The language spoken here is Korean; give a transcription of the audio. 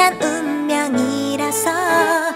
아찔한 운명이라서.